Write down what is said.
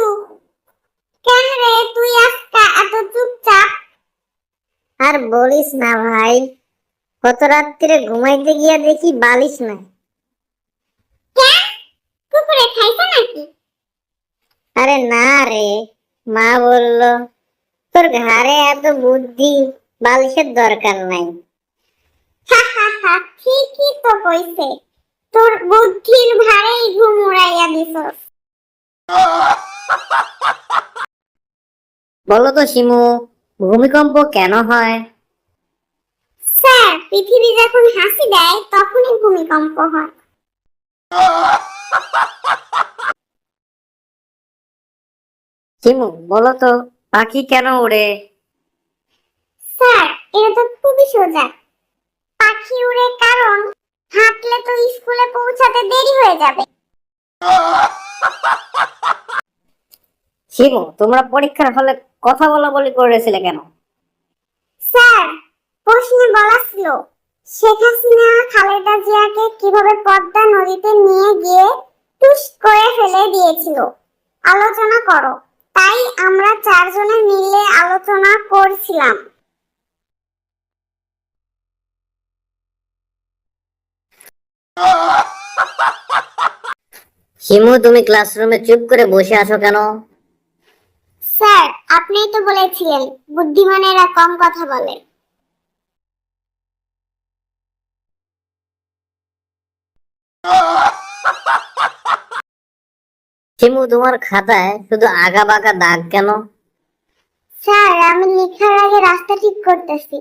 শিমু কেন রে তুই আজকা এত চুপচাপ? আর বলিস না ভাই গত রাত্রে ঘুমাইতে গিয়া দেখি বালিশ নাই। কেন? কুকুরে খাইছে নাকি? আরে না রে মা বলল তোর ঘাড়ে এত বুদ্ধি বালিশের দরকার নাই। হা হা হা ঠিকই তো কইছে। তোর বুদ্ধির ভারেই ঘুম উড়াইয়া দিছস। বলো তো শিমু ভূমিকম্প কেন হয়? স্যার পৃথিবী যখন হাসি দেয় তখনই ভূমিকম্প হয়। শিমু বলো তো পাখি কেন উড়ে স্যার এটা তো খুবই সোজা। পাখি উড়ে কারণ হাঁটলে তো স্কুলে পৌঁছাতে দেরি হয়ে যাবে। শিমু তোমরা পরীক্ষার হলে কথা বলা বলি করেছিলে কেন? স্যার প্রশ্নে বলা ছিল শেখ হাসিনা খালেদা জিয়াকে কীভাবে পদ্মা নদীতে নিয়ে গিয়ে টুস করে ফেলে দিয়েছিল? আলোচনা করো। তাই আমরা চারজনে মিলে আলোচনা করছিলাম। হিমু তুমি ক্লাসরুমে চুপ করে বসে আছো কেন? স্যার আপনিই তো বলেছিলেন বুদ্ধিমানেরা কম কথা বলে। শিমু তোমার খাতায় শুধু আগা বাঁকা দাগ কেন? স্যার আমি লেখার আগে রাস্তা ঠিক করতেছি।